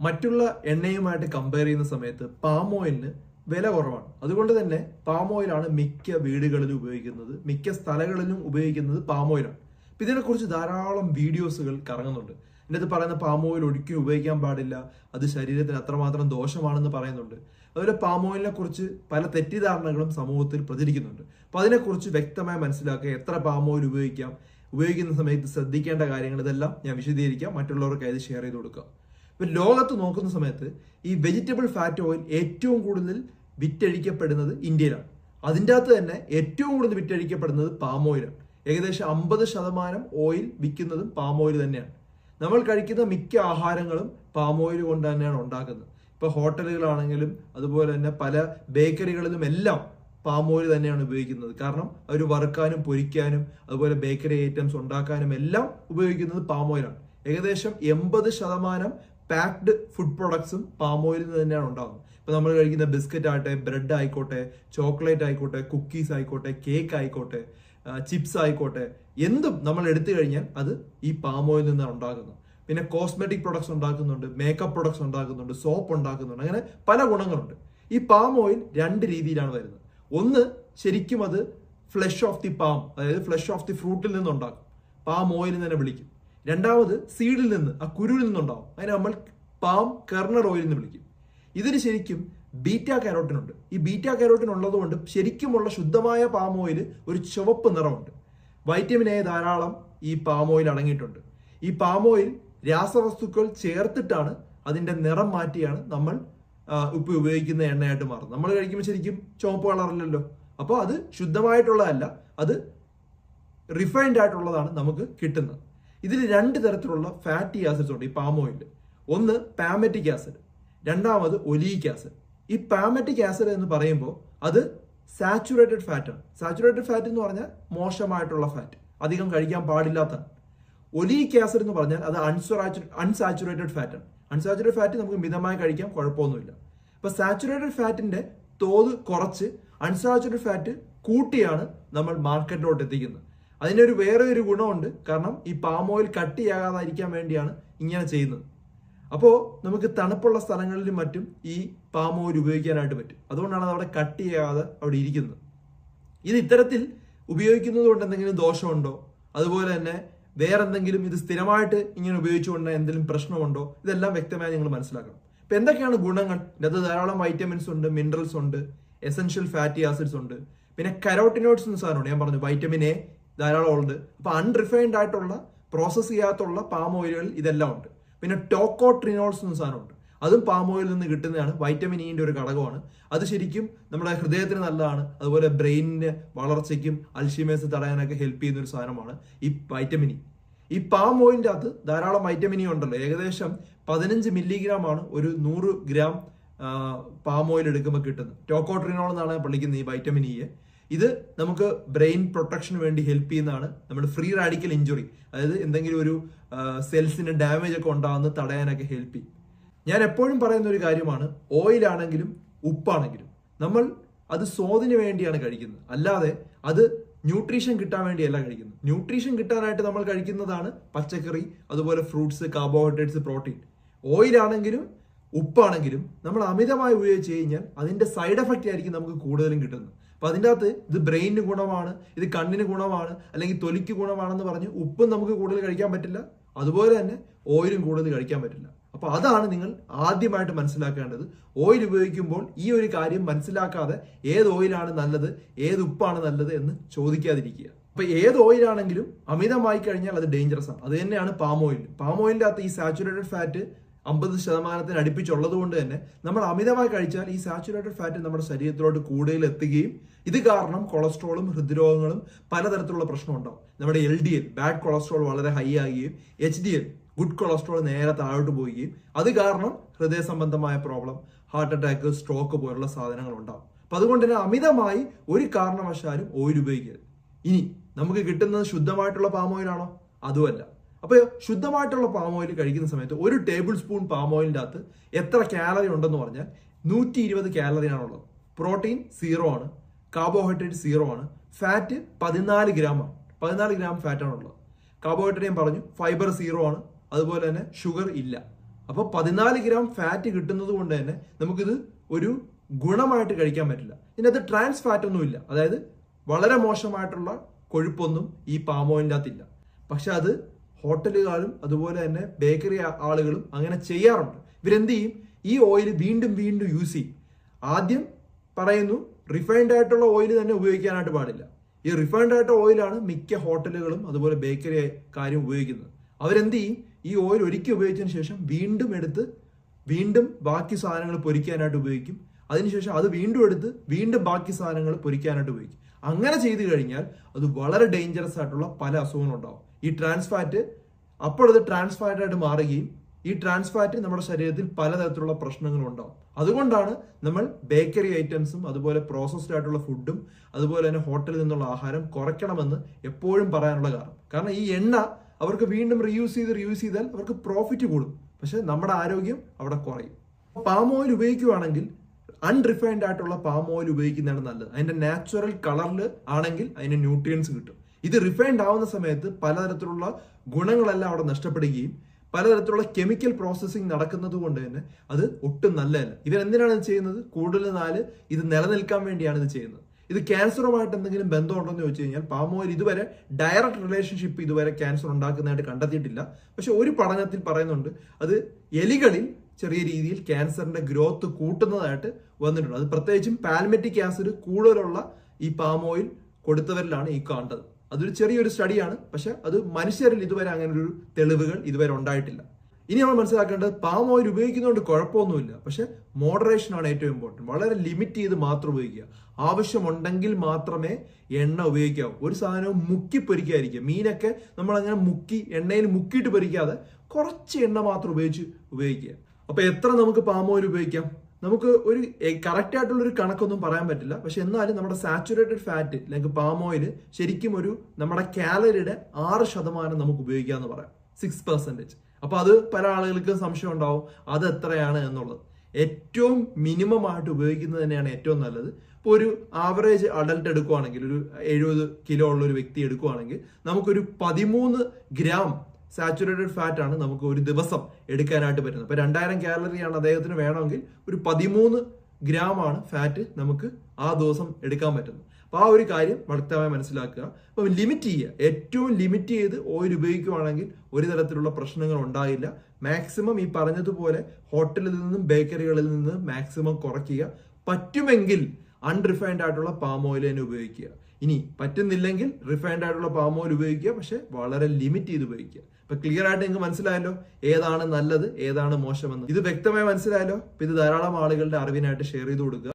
മറ്റുള്ള എണ്ണയുമായിട്ട് കമ്പയർ ചെയ്യുന്ന സമയത്ത് പാം ഓയിലിന് വില കുറവാണ്. അതുകൊണ്ട് തന്നെ പാം ഓയിലാണ് മിക്ക വീടുകളിലും ഉപയോഗിക്കുന്നത്. മിക്ക സ്ഥലങ്ങളിലും ഉപയോഗിക്കുന്നത് പാം ഓയിലാണ് അപ്പം ഇതിനെക്കുറിച്ച് ധാരാളം വീഡിയോസുകൾ കറങ്ങുന്നുണ്ട്. എന്റെ അത് പറയുന്ന പാം ഓയിൽ ഒരിക്കലും ഉപയോഗിക്കാൻ പാടില്ല. അത് ശരീരത്തിന് അത്രമാത്രം ദോഷമാണെന്ന് പറയുന്നുണ്ട്. അതുപോലെ പാം ഓയിലിനെ കുറിച്ച് പല തെറ്റിദ്ധാരണകളും സമൂഹത്തിൽ പ്രചരിക്കുന്നുണ്ട്. അപ്പൊ അതിനെക്കുറിച്ച് വ്യക്തമായി മനസ്സിലാക്കുക എത്ര പാം ഓയിൽ ഉപയോഗിക്കാം. ഉപയോഗിക്കുന്ന സമയത്ത് ശ്രദ്ധിക്കേണ്ട കാര്യങ്ങൾ ഇതെല്ലാം ഞാൻ വിശദീകരിക്കാം. മറ്റുള്ളവർക്ക് അത് ഷെയർ ചെയ്ത് കൊടുക്കുക ഇപ്പൊ ലോകത്ത് നോക്കുന്ന സമയത്ത് ഈ വെജിറ്റബിൾ ഫാറ്റ് ഓയിൽ ഏറ്റവും കൂടുതൽ വിറ്റഴിക്കപ്പെടുന്നത് ഇന്ത്യയിലാണ്. അതിന്റെ അകത്ത് തന്നെ ഏറ്റവും കൂടുതൽ വിറ്റഴിക്കപ്പെടുന്നത് പാം ഓയിലാണ് ഏകദേശം അമ്പത് ശതമാനം ഓയിൽ വിൽക്കുന്നതും പാം ഓയിൽ തന്നെയാണ്. നമ്മൾ കഴിക്കുന്ന മിക്ക ആഹാരങ്ങളും പാം ഓയിൽ കൊണ്ട് തന്നെയാണ് ഉണ്ടാക്കുന്നത്. ഇപ്പോൾ ഹോട്ടലുകളാണെങ്കിലും അതുപോലെ തന്നെ പല ബേക്കറികളിലും എല്ലാം പാം ഓയിൽ തന്നെയാണ് ഉപയോഗിക്കുന്നത്. കാരണം അവർ വറുക്കാനും പൊരിക്കാനും അതുപോലെ ബേക്കറി ഐറ്റംസ് ഉണ്ടാക്കാനും എല്ലാം ഉപയോഗിക്കുന്നത് പാം ഓയിലാണ് ഏകദേശം എൺപത് ശതമാനം പാക്ഡ് ഫുഡ് പ്രൊഡക്ട്സും പാം ഓയിൽ നിന്ന് തന്നെയാണ് ഉണ്ടാകുന്നത് ഇപ്പൊ നമ്മൾ കഴിക്കുന്ന ബിസ്ക്കറ്റ് ആകട്ടെ ബ്രെഡ് ആയിക്കോട്ടെ ചോക്ലേറ്റ് ആയിക്കോട്ടെ കുക്കീസ് ആയിക്കോട്ടെ കേക്ക് ആയിക്കോട്ടെ ചിപ്സ് ആയിക്കോട്ടെ എന്തും നമ്മൾ എടുത്തു കഴിഞ്ഞാൽ അത് ഈ പാം ഓയിൽ നിന്നാണ് ഉണ്ടാകുന്നത്. പിന്നെ കോസ്മെറ്റിക് പ്രൊഡക്ട്സ് ഉണ്ടാക്കുന്നുണ്ട് മേക്കപ്പ് പ്രൊഡക്ട്സ് ഉണ്ടാക്കുന്നുണ്ട് സോപ്പ് ഉണ്ടാക്കുന്നുണ്ട് അങ്ങനെ പല ഗുണങ്ങളുണ്ട്. ഈ പാം ഓയിൽ രണ്ട് രീതിയിലാണ് വരുന്നത്. ഒന്ന് ശരിക്കും അത് ഫ്ലഷ് ഓഫ് ദി പാം അതായത് ഫ്ലഷ് ഓഫ് ദി ഫ്രൂട്ടിൽ നിന്നുണ്ടാക്കും. പാം ഓയിൽ തന്നെ വിളിക്കും. രണ്ടാമത് സീഡിൽ നിന്ന് ആ കുരുവിൽ നിന്നുണ്ടാവും. അതിനെ നമ്മൾ പാം കെർണർ ഓയിൽ എന്ന് വിളിക്കും. ഇതിന് ശരിക്കും ബീറ്റ കാരോട്ടിൻ ഉണ്ട്. ഈ ബീറ്റ കാരോട്ടിൻ ഉള്ളതുകൊണ്ട് ശരിക്കുമുള്ള ശുദ്ധമായ പാം ഓയിൽ ഒരു ചുവപ്പ് നിറമുണ്ട്. വൈറ്റമിൻ എ ധാരാളം ഈ പാം ഓയിൽ അടങ്ങിയിട്ടുണ്ട്. ഈ പാം ഓയിൽ രാസവസ്തുക്കൾ ചേർത്തിട്ടാണ് അതിന്റെ നിറം മാറ്റിയാണ് നമ്മൾ ഉപ്പ് ഉപയോഗിക്കുന്ന എണ്ണയായിട്ട് മാറുന്നത്. നമ്മൾ കഴിക്കുമ്പോൾ ശരിക്കും ചുവപ്പ് കളറില്ലല്ലോ. അപ്പോൾ അത് ശുദ്ധമായിട്ടുള്ളതല്ല അത് റിഫൈൻഡ് ആയിട്ടുള്ളതാണ് നമുക്ക് കിട്ടുന്നത്. ഇതിൽ രണ്ട് തരത്തിലുള്ള ഫാറ്റി ആസിഡ്സ് ഉണ്ട് ഈ പാം ഓയിലിൽ ഒന്ന് പാമറ്റിക് ആസിഡ് രണ്ടാമത് ഒലീക് ആസിഡ് ഈ പാമറ്റിക് ആസിഡ് എന്ന് പറയുമ്പോൾ അത് സാച്ചുറേറ്റഡ് ഫാറ്റാണ് സാച്ചുറേറ്റഡ് ഫാറ്റ് എന്ന് പറഞ്ഞാൽ മോശമായിട്ടുള്ള ഫാറ്റ് അധികം കഴിക്കാൻ പാടില്ലാത്ത. ഒലീക് ആസിഡ് എന്ന് പറഞ്ഞാൽ അത് അൺസാച്ചുറേറ്റഡ് ഫാറ്റാണ് അൺസാച്ചുറേറ്റഡ് ഫാറ്റ് നമുക്ക് മിതമായി കഴിക്കാം കുഴപ്പമൊന്നുമില്ല. അപ്പോൾ സാച്ചുറേറ്റഡ് ഫാറ്റിന്റെ തോത് കുറച്ച് അൺസാച്ചുറേറ്റഡ് ഫാറ്റ് കൂട്ടിയാണ് നമ്മൾ മാർക്കറ്റിലോട്ട് എത്തിക്കുന്നത്. അതിനൊരു വേറെ ഒരു ഗുണമുണ്ട്. കാരണം ഈ പാം ഓയിൽ കട്ടിയാകാതിരിക്കാൻ വേണ്ടിയാണ് ഇങ്ങനെ ചെയ്യുന്നത്. അപ്പോൾ നമുക്ക് തണുപ്പുള്ള സ്ഥലങ്ങളിലും മറ്റും ഈ പാം ഓയിൽ ഉപയോഗിക്കാനായിട്ട് പറ്റും. അതുകൊണ്ടാണ് അത് അവിടെ കട്ടിയാകാതെ അവിടെ ഇരിക്കുന്നത്. ഇത് ഇത്തരത്തിൽ ഉപയോഗിക്കുന്നത് കൊണ്ട് എന്തെങ്കിലും ദോഷമുണ്ടോ? അതുപോലെ തന്നെ വേറെ എന്തെങ്കിലും ഇത് സ്ഥിരമായിട്ട് ഇങ്ങനെ ഉപയോഗിച്ചുകൊണ്ട് എന്തെങ്കിലും പ്രശ്നമുണ്ടോ? ഇതെല്ലാം വ്യക്തമായി നിങ്ങൾ മനസ്സിലാക്കണം. ഇപ്പം എന്തൊക്കെയാണ് ഗുണങ്ങൾ? ഇതിനകത്ത് ധാരാളം വൈറ്റമിൻസ് ഉണ്ട് മിനറൽസ് ഉണ്ട് എസെൻഷ്യൽ ഫാറ്റി ആസിഡ്സ് ഉണ്ട്. പിന്നെ കരോട്ടിനോയിഡ്സ് എന്ന സാധനമുണ്ട്. ഞാൻ പറഞ്ഞു വൈറ്റമിൻ എ ധാരാളം ഉണ്ട് അപ്പോൾ അൺറിഫൈൻഡ് ആയിട്ടുള്ള പ്രോസസ് ചെയ്യാത്തുള്ള പാം ഓയിലുകൾ ഇതെല്ലാം ഉണ്ട്. പിന്നെ ടോക്കോ ട്രിനോൾസ് എന്ന സാധനമുണ്ട് അതും പാം ഓയിലിൽ നിന്ന് കിട്ടുന്നതാണ്. വൈറ്റമിൻ ഇന്റെ ഒരു ഘടകമാണ്. അത് ശരിക്കും നമ്മുടെ ഹൃദയത്തിന് നല്ലതാണ്. അതുപോലെ ബ്രെയിനിന്റെ വളർച്ചയ്ക്കും അൽഷിമേസ് തടയാനൊക്കെ ഹെൽപ്പ് ചെയ്യുന്ന ഒരു സാധനമാണ് ഈ വൈറ്റമിൻ ഇ ഈ പാം ഓയിലിന്റെ അകത്ത് ധാരാളം വൈറ്റമിൻ ഇ ഉണ്ടല്ലോ. ഏകദേശം പതിനഞ്ച് മില്ലിഗ്രാം ആണ് ഒരു നൂറ് ഗ്രാം പാം ഓയിൽ എടുക്കുമ്പോൾ കിട്ടുന്നത്. ടോക്കോട്രിനോൾ എന്നാണ് വിളിക്കുന്നത് ഈ വൈറ്റമിൻ ഇയെ ഇത് നമുക്ക് ബ്രെയിൻ പ്രൊട്ടക്ഷന് വേണ്ടി ഹെൽപ്പ് ചെയ്യുന്നതാണ് നമ്മുടെ ഫ്രീ റാഡിക്കൽ ഇഞ്ചുറി അതായത് എന്തെങ്കിലും ഒരു സെൽസിന് ഡാമേജ് ഒക്കെ ഉണ്ടാകുന്ന തടയാനൊക്കെ ഹെൽപ്പ് ചെയ്യും. ഞാൻ എപ്പോഴും പറയുന്ന ഒരു കാര്യമാണ് ഓയിലാണെങ്കിലും ഉപ്പാണെങ്കിലും നമ്മൾ അത് സ്വാദിന് വേണ്ടിയാണ് കഴിക്കുന്നത്. അല്ലാതെ അത് ന്യൂട്രീഷൻ കിട്ടാൻ വേണ്ടിയല്ല കഴിക്കുന്നത്. ന്യൂട്രീഷൻ കിട്ടാനായിട്ട് നമ്മൾ കഴിക്കുന്നതാണ് പച്ചക്കറി അതുപോലെ ഫ്രൂട്ട്സ് കാർബോഹൈഡ്രേറ്റ്സ് പ്രോട്ടീൻ. ഓയിൽ ആണെങ്കിലും ഉപ്പാണെങ്കിലും നമ്മൾ അമിതമായി ഉപയോഗിച്ച് കഴിഞ്ഞാൽ അതിന്റെ സൈഡ് എഫക്റ്റ് ആയിരിക്കും നമുക്ക് കൂടുതലും കിട്ടുന്നത്. അപ്പം അതിന്റെ അകത്ത് ഇത് ബ്രെയിനിന് ഗുണമാണ് ഇത് കണ്ണിന് ഗുണമാണ് അല്ലെങ്കിൽ തൊലിക്ക് ഗുണമാണെന്ന് പറഞ്ഞ് ഉപ്പും നമുക്ക് കൂടുതൽ കഴിക്കാൻ പറ്റില്ല. അതുപോലെ തന്നെ ഓയിലും കൂടുതൽ കഴിക്കാൻ പറ്റില്ല. അപ്പോൾ അതാണ് നിങ്ങൾ ആദ്യമായിട്ട് മനസ്സിലാക്കേണ്ടത്. ഓയിൽ ഉപയോഗിക്കുമ്പോൾ ഈ ഒരു കാര്യം മനസ്സിലാക്കാതെ ഏത് ഓയിലാണ് നല്ലത് ഏത് ഉപ്പാണ് നല്ലത് എന്ന് ചോദിക്കാതിരിക്കുക. അപ്പോൾ ഏത് ഓയിലാണെങ്കിലും അമിതമായി കഴിഞ്ഞാൽ അത് ഡേഞ്ചറസ് ആണ്. അത് തന്നെയാണ് പാം ഓയിൽ പാം ഓയിലിന്റെ അകത്ത് ഈ സാച്ചുറേറ്റഡ് ഫാറ്റ് അമ്പത് ശതമാനത്തിന് അടുപ്പിച്ചുള്ളത് കൊണ്ട് തന്നെ നമ്മൾ അമിതമായി കഴിച്ചാൽ ഈ സാച്ചുറേറ്റഡ് ഫാറ്റ് നമ്മുടെ ശരീരത്തിലോട്ട് കൂടുതൽ എത്തുകയും ഇത് കാരണം കൊളസ്ട്രോളും ഹൃദ്രോഗങ്ങളും പലതരത്തിലുള്ള പ്രശ്നം ഉണ്ടാവും. നമ്മുടെ L D L bad cholesterol വളരെ ഹൈ ആകുകയും H D L good cholesterol നേരെ താഴോട്ട് പോവുകയും അത് കാരണം ഹൃദയ സംബന്ധമായ പ്രോബ്ലം ഹാർട്ട് അറ്റാക്ക് സ്ട്രോക്ക് പോലുള്ള സാധനങ്ങൾ ഉണ്ടാവും. അപ്പൊ അതുകൊണ്ട് തന്നെ അമിതമായി ഒരു കാരണവശാലും ഓയിൽ ഉപയോഗിക്കരുത്. ഇനി നമുക്ക് കിട്ടുന്നത് ശുദ്ധമായിട്ടുള്ള പാമോയിലാണോ അതുമല്ല. അപ്പൊ ശുദ്ധമായിട്ടുള്ള പാം ഓയിൽ കഴിക്കുന്ന സമയത്ത് ഒരു ടേബിൾ സ്പൂൺ പാം ഓയിലിന്റെ അകത്ത് എത്ര കാലറി ഉണ്ടെന്ന് പറഞ്ഞാൽ നൂറ്റി ഇരുപത് കാലറിയാണുള്ളത് പ്രോട്ടീൻ സീറോ ആണ്. കാർബോഹൈഡ്രേറ്റ് സീറോ ആണ്. ഫാറ്റ് പതിനാല് ഗ്രാമാണ് പതിനാല് ഗ്രാം ഫാറ്റ് ഉള്ളത്. കാർബോഹൈഡ്രേറ്റ് ഞാൻ പറഞ്ഞു ഫൈബർ സീറോ ആണ്. അതുപോലെ തന്നെ ഷുഗർ ഇല്ല. അപ്പോൾ പതിനാല് ഗ്രാം ഫാറ്റ് കിട്ടുന്നത് കൊണ്ട് തന്നെ നമുക്കിത് ഒരു ഗുണമായിട്ട് കഴിക്കാൻ പറ്റില്ല. ഇതിനകത്ത് ട്രാൻസ് ഫാറ്റ് ഒന്നുമില്ല അതായത് വളരെ മോശമായിട്ടുള്ള കൊഴുപ്പൊന്നും ഈ പാം ഓയിലിന്റെ അകത്തില്ല പക്ഷെ അത് ഹോട്ടലുകാരും അതുപോലെ തന്നെ ബേക്കറി ആളുകളും അങ്ങനെ ചെയ്യാറുണ്ട്. ഇവരെന്ത് ചെയ്യും? ഈ ഓയിൽ വീണ്ടും വീണ്ടും യൂസ് ചെയ്യും. ആദ്യം പറയുന്നു റിഫൈൻഡ് ആയിട്ടുള്ള ഓയിൽ തന്നെ ഉപയോഗിക്കാനായിട്ട് പാടില്ല. ഈ റിഫൈൻഡ് ആയിട്ടുള്ള ഓയിലാണ് മിക്ക ഹോട്ടലുകളും അതുപോലെ ബേക്കറി കാര്യം ഉപയോഗിക്കുന്നത്. അവരെന്ത് ചെയ്യും? ഈ ഓയിൽ ഒരിക്കൽ ഉപയോഗിച്ചതിന് ശേഷം വീണ്ടും എടുത്ത് വീണ്ടും ബാക്കി സാധനങ്ങൾ പൊരിക്കാനായിട്ട് ഉപയോഗിക്കും. അതിനുശേഷം അത് വീണ്ടും എടുത്ത് വീണ്ടും ബാക്കി സാധനങ്ങൾ പൊരിക്കാനായിട്ട് ഉപയോഗിക്കും. അങ്ങനെ ചെയ്തു കഴിഞ്ഞാൽ അത് വളരെ ഡേഞ്ചറസ് ആയിട്ടുള്ള പല അസുഖങ്ങളുണ്ടാവും ഈ ട്രാൻസ് ഫാറ്റ് അപ്പോൾ അത് ട്രാൻസ് ഫാറ്റായിട്ട് മാറുകയും ഈ ട്രാൻസ് ഫാറ്റ് നമ്മുടെ ശരീരത്തിൽ പലതരത്തിലുള്ള പ്രശ്നങ്ങളും ഉണ്ടാവും. അതുകൊണ്ടാണ് നമ്മൾ ബേക്കറി ഐറ്റംസും അതുപോലെ പ്രോസസ്ഡ് ആയിട്ടുള്ള ഫുഡും അതുപോലെ തന്നെ ഹോട്ടലിൽ നിന്നുള്ള ആഹാരം കുറയ്ക്കണമെന്ന് എപ്പോഴും പറയാനുള്ള കാരണം. കാരണം ഈ എണ്ണ അവർക്ക് വീണ്ടും റീയൂസ് ചെയ്ത് റീയൂസ് ചെയ്താൽ അവർക്ക് പ്രോഫിറ്റ് കൂടും. പക്ഷെ നമ്മുടെ ആരോഗ്യം അവിടെ കുറയും. പാം ഓയിൽ ഉപയോഗിക്കുകയാണെങ്കിൽ അൺറിഫൈൻഡ് ആയിട്ടുള്ള പാം ഓയിൽ ഉപയോഗിക്കുന്നതാണ് നല്ലത്. അതിന്റെ നാച്ചുറൽ കളറിൽ ആണെങ്കിൽ അതിന് ന്യൂട്രിയൻസ് കിട്ടും. ഇത് റിഫൈൻഡ് ആവുന്ന സമയത്ത് പലതരത്തിലുള്ള ഗുണങ്ങളെല്ലാം അവിടെ നഷ്ടപ്പെടുകയും പലതരത്തിലുള്ള കെമിക്കൽ പ്രോസസ്സിംഗ് നടക്കുന്നത് കൊണ്ട് തന്നെ അത് ഒട്ടും നല്ലതല്ല. ഇവരെന്തിനാണ് ഇത് ചെയ്യുന്നത്? കൂടുതൽ നാല് ഇത് നിലനിൽക്കാൻ വേണ്ടിയാണ് ഇത് ചെയ്യുന്നത്. ഇത് ക്യാൻസറുമായിട്ട് എന്തെങ്കിലും ബന്ധമുണ്ടോ എന്ന് ചോദിച്ചു കഴിഞ്ഞാൽ പാം ഓയിൽ ഇതുവരെ ഡയറക്റ്റ് റിലേഷൻഷിപ്പ് ഇതുവരെ ക്യാൻസർ ഉണ്ടാക്കുന്നതായിട്ട് കണ്ടെത്തിയിട്ടില്ല. പക്ഷെ ഒരു പഠനത്തിൽ പറയുന്നുണ്ട് അത് എലികളിൽ ചെറിയ രീതിയിൽ ക്യാൻസറിന്റെ ഗ്രോത്ത് കൂട്ടുന്നതായിട്ട് വന്നിട്ടുണ്ട്. അത് പ്രത്യേകിച്ചും പാൽമെറ്റിക് ആസിഡ് കൂടുതലുള്ള ഈ പാം ഓയിൽ കൊടുത്തവരിലാണ് ഈ കണ്ടത് അതൊരു ചെറിയൊരു സ്റ്റഡിയാണ് പക്ഷെ അത് മനുഷ്യരിൽ ഇതുവരെ അങ്ങനെ ഒരു തെളിവുകൾ ഇതുവരെ ഉണ്ടായിട്ടില്ല. ഇനി നമ്മൾ മനസ്സിലാക്കേണ്ടത് പാം ഓയിൽ ഉപയോഗിക്കുന്നതുകൊണ്ട് കുഴപ്പമൊന്നുമില്ല. പക്ഷെ മോഡറേഷൻ ആണ് ഏറ്റവും ഇമ്പോർട്ടന്റ് വളരെ ലിമിറ്റ് ചെയ്ത് മാത്രം ഉപയോഗിക്കുക. ആവശ്യമുണ്ടെങ്കിൽ മാത്രമേ എണ്ണ ഉപയോഗിക്കാവൂ. ഒരു സാധനവും മുക്കി പൊരിക്കാതിരിക്കുക. മീനൊക്കെ നമ്മൾ അങ്ങനെ മുക്കി എണ്ണയിൽ മുക്കിയിട്ട് പൊരിക്കാതെ കുറച്ച് എണ്ണ മാത്രം ഉപയോഗിച്ച് ഉപയോഗിക്കുക. അപ്പോൾ എത്ര നമുക്ക് പാം ഓയിൽ ഉപയോഗിക്കാം? നമുക്ക് ഒരു കറക്റ്റ് ആയിട്ടുള്ള ഒരു കണക്കൊന്നും പറയാൻ പറ്റില്ല. പക്ഷെ എന്നാലും നമ്മുടെ സാച്ചുറേറ്റഡ് ഫാറ്റ് അല്ലെങ്കിൽ പാം ഓയിൽ ശരിക്കും ഒരു നമ്മുടെ കാലറിയുടെ ആറ് ശതമാനം നമുക്ക് ഉപയോഗിക്കാന്ന് പറയാം. സിക്സ് പെർസെന്റേജ് അപ്പൊ അത് പല ആളുകൾക്ക് സംശയം ഉണ്ടാവും. അത് എത്രയാണ് എന്നുള്ളത്. ഏറ്റവും മിനിമം ആയിട്ട് ഉപയോഗിക്കുന്നത് തന്നെയാണ് ഏറ്റവും നല്ലത്. ഇപ്പോൾ ഒരു ആവറേജ് അഡൽട്ട് എടുക്കുവാണെങ്കിൽ ഒരു എഴുപത് കിലോ ഉള്ള ഒരു വ്യക്തി എടുക്കുവാണെങ്കിൽ നമുക്കൊരു പതിമൂന്ന് ഗ്രാം സാച്ചുറേറ്റഡ് ഫാറ്റ് ആണ് നമുക്ക് ഒരു ദിവസം എടുക്കാനായിട്ട് പറ്റുന്നത്. അപ്പൊ രണ്ടായിരം കാലറിയാണ് അദ്ദേഹത്തിന് വേണമെങ്കിൽ ഒരു പതിമൂന്ന് ഗ്രാം ആണ് ഫാറ്റ് നമുക്ക് ആ ദിവസം എടുക്കാൻ പറ്റുന്നത്. അപ്പൊ ആ ഒരു കാര്യം വ്യക്തമായി മനസ്സിലാക്കുക. അപ്പൊ ലിമിറ്റ് ചെയ്യുക. ഏറ്റവും ലിമിറ്റ് ചെയ്ത് ഓയിൽ ഉപയോഗിക്കുവാണെങ്കിൽ ഒരു തരത്തിലുള്ള പ്രശ്നങ്ങൾ ഉണ്ടാകില്ല. മാക്സിമം ഈ പറഞ്ഞതുപോലെ ഹോട്ടലിൽ നിന്നും ബേക്കറികളിൽ നിന്നും മാക്സിമം കുറയ്ക്കുക. പറ്റുമെങ്കിൽ അൺറിഫൈൻഡ് ആയിട്ടുള്ള പാം ഓയിൽ തന്നെ ഉപയോഗിക്കുക. ഇനി പറ്റുന്നില്ലെങ്കിൽ റിഫൈൻഡ് ആയിട്ടുള്ള പാം ഓയിൽ ഉപയോഗിക്കുക പക്ഷെ വളരെ ലിമിറ്റ് ചെയ്ത് ഉപയോഗിക്കുക. ഇപ്പൊ ക്ലിയർ ആയിട്ട് നിങ്ങൾക്ക് മനസ്സിലായല്ലോ ഏതാണ് നല്ലത് ഏതാണ് മോശമെന്ന്. ഇത് വ്യക്തമായി മനസ്സിലായല്ലോ? ഇത് ധാരാളം ആളുകളുടെ അറിവിനായിട്ട് ഷെയർ ചെയ്ത് കൊടുക്കുക.